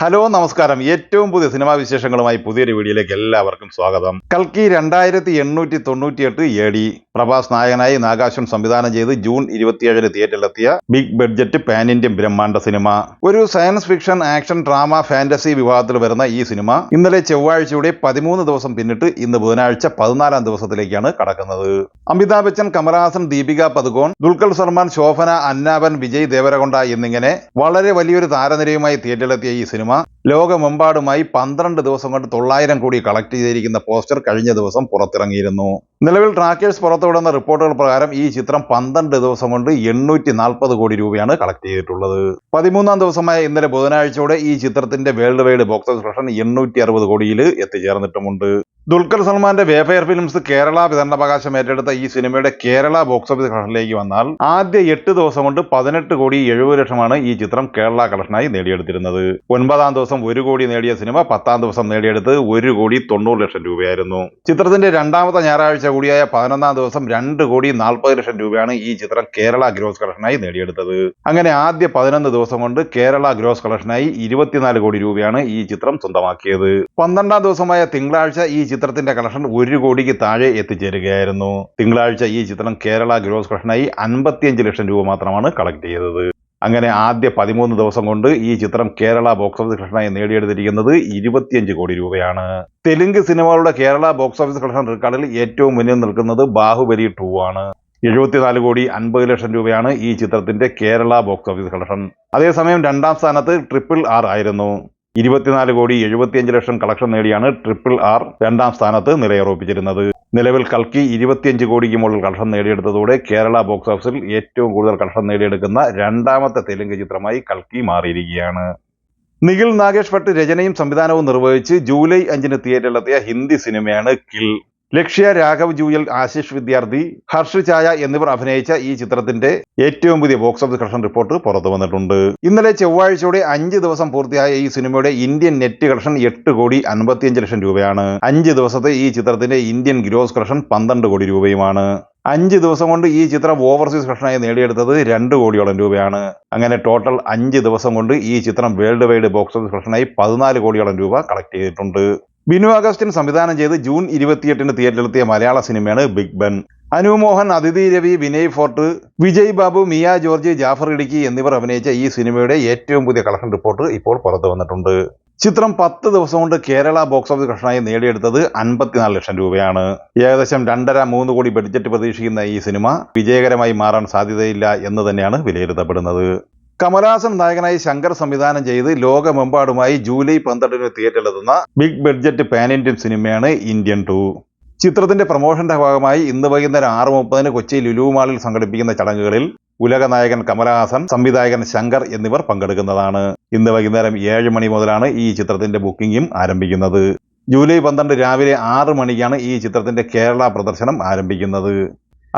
Hello നമസ്കാരം. ഏറ്റവും പുതിയ സിനിമാ വിശേഷങ്ങളുമായി പുതിയൊരു വീഡിയോയിലേക്ക് എല്ലാവർക്കും സ്വാഗതം. കൽക്കി രണ്ടായിരത്തി എണ്ണൂറ്റി തൊണ്ണൂറ്റിയെട്ട് എ ഡി പ്രഭാസ് നായകനായി നാഗാശ്വൻ സംവിധാനം ചെയ്ത് ജൂൺ ഇരുപത്തിയേഴിന് തിയേറ്ററിലെത്തിയ ബിഗ് ബഡ്ജറ്റ് പാൻ ഇന്ത്യൻ ബ്രഹ്മാണ്ട സിനിമ. ഒരു science fiction action drama fantasy വിഭാഗത്തിൽ വരുന്ന ഈ സിനിമ ഇന്നലെ ചൊവ്വാഴ്ചയുടെ പതിമൂന്ന് ദിവസം പിന്നിട്ട് ഇന്ന് ബുധനാഴ്ച പതിനാലാം ദിവസത്തിലേക്കാണ് കടക്കുന്നത്. അമിതാഭ് ബച്ചൻ കമലഹാസൻ ദീപിക പദുകോൺ ദുൽഖർ സൽമാൻ ശോഭന അന്നാബൻ വിജയ് ദേവരകൊണ്ട എന്നിങ്ങനെ വളരെ വലിയൊരു താരനിരയുമായി തിയേറ്ററിലെത്തിയ ഈ സിനിമ ലോകമെമ്പാടുമായി പന്ത്രണ്ട് ദിവസം കൊണ്ട് തൊള്ളായിരം കോടി കളക്ട് ചെയ്തിരിക്കുന്ന പോസ്റ്റർ കഴിഞ്ഞ ദിവസം പുറത്തിറങ്ങിയിരുന്നു. നിലവിൽ ട്രാക്കേഴ്സ് പുറത്തുവിടുന്ന റിപ്പോർട്ടുകൾ പ്രകാരം ഈ ചിത്രം പന്ത്രണ്ട് ദിവസം കൊണ്ട് എണ്ണൂറ്റി നാൽപ്പത് കോടി രൂപയാണ് കളക്ട് ചെയ്തിട്ടുള്ളത്. പതിമൂന്നാം ദിവസമായ ഇന്നലെ ബുധനാഴ്ചയോടെ ഈ ചിത്രത്തിന്റെ വേൾഡ് വൈഡ് ബോക്സ് ഓഫീസ് എണ്ണൂറ്റി അറുപത് കോടിയിൽ എത്തിച്ചേർന്നിട്ടുമുണ്ട്. ദുൽഖർ സൽമാന്റെ വേഫെയർ ഫിലിംസ് കേരള വിതരണാവകാശം ഏറ്റെടുത്ത ഈ സിനിമയുടെ കേരള ബോക്സ് ഓഫീസ് കളക്ഷനിലേക്ക് വന്നാൽ ആദ്യ എട്ട് ദിവസം കൊണ്ട് പതിനെട്ട് കോടി എഴുപത് ലക്ഷമാണ് ഈ ചിത്രം കേരള കളക്ഷനായി നേടിയെടുത്തിരുന്നത്. ഒൻപതാം ദിവസം ഒരു കോടി നേടിയ സിനിമ പത്താം ദിവസം നേടിയെടുത്ത് ഒരു കോടി തൊണ്ണൂറ് ലക്ഷം രൂപയായിരുന്നു. ചിത്രത്തിന്റെ രണ്ടാമത്തെ ഞായറാഴ്ച കൂടിയായ പതിനൊന്നാം ദിവസം രണ്ട് കോടി നാൽപ്പത് ലക്ഷം രൂപയാണ് ഈ ചിത്രം കേരള ഗ്രോസ് കളക്ഷനായി നേടിയെടുത്തത്. അങ്ങനെ ആദ്യ പതിനൊന്ന് ദിവസം കൊണ്ട് കേരള ഗ്രോസ് കളക്ഷനായി ഇരുപത്തിനാല് കോടി രൂപയാണ് ഈ ചിത്രം സ്വന്തമാക്കിയത്. പന്ത്രണ്ടാം ദിവസമായ തിങ്കളാഴ്ച ഈ ചിത്രത്തിന്റെ കളക്ഷൻ ഒരു കോടിക്ക് താഴെ എത്തിച്ചേരുകയായിരുന്നു. തിങ്കളാഴ്ച ഈ ചിത്രം കേരള ഗ്രോസ് കളക്ഷനായി അൻപത്തിയഞ്ച് ലക്ഷം രൂപ മാത്രമാണ് കളക്ട് ചെയ്തത്. അങ്ങനെ ആദ്യ പതിമൂന്ന് ദിവസം കൊണ്ട് ഈ ചിത്രം കേരള ബോക്സ് ഓഫീസ് കളക്ഷനായി നേടിയെടുത്തിരിക്കുന്നത് ഇരുപത്തിയഞ്ച് കോടി രൂപയാണ്. തെലുങ്ക് സിനിമകളുടെ കേരള ബോക്സ് ഓഫീസ് കളക്ഷൻ റെക്കോർഡിൽ ഏറ്റവും മുന്നിൽ നിൽക്കുന്നത് ബാഹുബലി ടു ആണ്. എഴുപത്തിനാല് കോടി അൻപത് ലക്ഷം രൂപയാണ് ഈ ചിത്രത്തിന്റെ കേരള ബോക്സ് ഓഫീസ് കളക്ഷൻ. അതേസമയം രണ്ടാം സ്ഥാനത്ത് ട്രിപ്പിൾ ആർ ആയിരുന്നു. ഇരുപത്തിനാല് കോടി എഴുപത്തിയഞ്ച് ലക്ഷം കളക്ഷൻ നേടിയാണ് ട്രിപ്പിൾ ആർ രണ്ടാം സ്ഥാനത്ത് നിലയുറപ്പിച്ചിരുന്നത്. നിലവിൽ കൽക്കി ഇരുപത്തിയഞ്ച് കോടിക്ക് മുകളിൽ കളക്ഷൻ നേടിയെടുത്തതോടെ കേരള ബോക്സ് ഓഫീസിൽ ഏറ്റവും കൂടുതൽ കളക്ഷൻ നേടിയെടുക്കുന്ന രണ്ടാമത്തെ തെലുങ്ക് ചിത്രമായി കൽക്കി മാറിയിരിക്കുകയാണ്. നിഖിൽ നാഗേഷ് ഭട്ട് രചനയും സംവിധാനവും നിർവഹിച്ച് ജൂലൈ അഞ്ചിന് തിയേറ്ററിലെത്തിയ ഹിന്ദി സിനിമയാണ് കിൽ. ലക്ഷ്യ രാഘവ് ജൂയൽ ആശിഷ് വിദ്യാർത്ഥി ഹർഷ് ചായ എന്നിവർ അഭിനയിച്ച ഈ ചിത്രത്തിന്റെ ഏറ്റവും പുതിയ ബോക്സ് ഓഫീസ് കളക്ഷൻ റിപ്പോർട്ട് പുറത്തു വന്നിട്ടുണ്ട്. ഇന്നലെ ചൊവ്വാഴ്ചയോടെ അഞ്ച് ദിവസം പൂർത്തിയായ ഈ സിനിമയുടെ ഇന്ത്യൻ നെറ്റ് കളക്ഷൻ എട്ട് കോടി അൻപത്തിയഞ്ച് ലക്ഷം രൂപയാണ്. അഞ്ച് ദിവസത്തെ ഈ ചിത്രത്തിന്റെ ഇന്ത്യൻ ഗ്രോസ് കളക്ഷൻ പന്ത്രണ്ട് കോടി രൂപയുമാണ്. അഞ്ച് ദിവസം കൊണ്ട് ഈ ചിത്രം ഓവർസീസ് കളക്ഷനായി നേടിയെടുത്തത് രണ്ട് കോടിയോളം രൂപയാണ്. അങ്ങനെ ടോട്ടൽ അഞ്ച് ദിവസം കൊണ്ട് ഈ ചിത്രം വേൾഡ് വൈഡ് ബോക്സ് ഓഫീസ് കളക്ഷനായി പതിനാല് കോടിയോളം രൂപ കളക്ട് ചെയ്തിട്ടുണ്ട്. ബിനു അഗസ്റ്റിൻ സംവിധാനം ചെയ്ത് ജൂൺ ഇരുപത്തിയെട്ടിന് തിയേറ്ററിലെത്തിയ മലയാള സിനിമയാണ് ബിഗ് ബൻ. അനു മോഹൻ അതിഥി രവി വിനയ് ഫോർട്ട് വിജയ് ബാബു മിയ ജോർജ് ജാഫർ ഇടുക്കി എന്നിവർ അഭിനയിച്ച ഈ സിനിമയുടെ ഏറ്റവും പുതിയ കളക്ഷൻ റിപ്പോർട്ട് ഇപ്പോൾ പുറത്തു വന്നിട്ടുണ്ട്. ചിത്രം പത്ത് ദിവസം കൊണ്ട് കേരള ബോക്സ് ഓഫീസ് കളക്ഷനായി നേടിയെടുത്തത് അൻപത്തിനാല് ലക്ഷം രൂപയാണ്. ഏകദേശം രണ്ടര മൂന്ന് കോടി ബഡ്ജറ്റ് പ്രതീക്ഷിക്കുന്ന ഈ സിനിമ വിജയകരമായി മാറാൻ സാധ്യതയില്ല എന്ന് തന്നെയാണ് വിലയിരുത്തപ്പെടുന്നത്. കമലഹാസൻ നായകനായി ശങ്കർ സംവിധാനം ചെയ്ത് ലോകമെമ്പാടുമായി ജൂലൈ പന്ത്രണ്ടിന് തിയേറ്ററിലെത്തുന്ന ബിഗ് ബഡ്ജറ്റ് പാൻ ഇന്ത്യൻ സിനിമയാണ് ഇന്ത്യൻ ടു ചിത്രത്തിന്റെ പ്രൊമോഷന്റെ ഭാഗമായി ഇന്ന് വൈകുന്നേരം ആറ് മുപ്പതിന് കൊച്ചി ലുലു മാളിൽ സംഘടിപ്പിക്കുന്ന ചടങ്ങുകളിൽ ഉലക നായകൻ കമലഹാസൻ സംവിധായകൻ ശങ്കർ എന്നിവർ പങ്കെടുക്കുന്നതാണ്. ഇന്ന് വൈകുന്നേരം ഏഴ് മണി മുതലാണ് ഈ ചിത്രത്തിന്റെ ബുക്കിംഗും ആരംഭിക്കുന്നത്. ജൂലൈ പന്ത്രണ്ട് രാവിലെ ആറ് മണിക്കാണ് ഈ ചിത്രത്തിന്റെ കേരള പ്രദർശനം ആരംഭിക്കുന്നത്.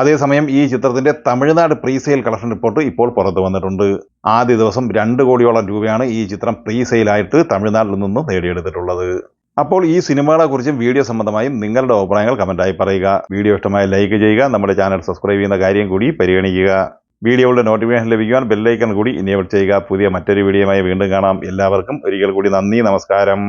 അതേസമയം ഈ ചിത്രത്തിന്റെ തമിഴ്നാട് പ്രീസെയിൽ കളക്ഷൻ റിപ്പോർട്ട് ഇപ്പോൾ പുറത്തു വന്നിട്ടുണ്ട്. ആദ്യ ദിവസം രണ്ട് കോടിയോളം രൂപയാണ് ഈ ചിത്രം പ്രീസെയിലായിട്ട് തമിഴ്നാട്ടിൽ നിന്നും നേടിയെടുത്തിട്ടുള്ളത്. അപ്പോൾ ഈ സിനിമകളെ കുറിച്ചും വീഡിയോ സംബന്ധമായും നിങ്ങളുടെ അഭിപ്രായങ്ങൾ കമന്റായി പറയുക. വീഡിയോ ഇഷ്ടമായ ലൈക്ക് ചെയ്യുക. നമ്മുടെ ചാനൽ സബ്സ്ക്രൈബ് ചെയ്യുന്ന കാര്യം കൂടി പരിഗണിക്കുക. വീഡിയോയുടെ നോട്ടിഫിക്കേഷൻ ലഭിക്കുവാൻ ബെല്ലൈക്കൺ കൂടി ഇനേബിൾ ചെയ്യുക. പുതിയ മറ്റൊരു വീഡിയോയുമായി വീണ്ടും കാണാം. എല്ലാവർക്കും ഒരിക്കൽ കൂടി നന്ദി. നമസ്കാരം.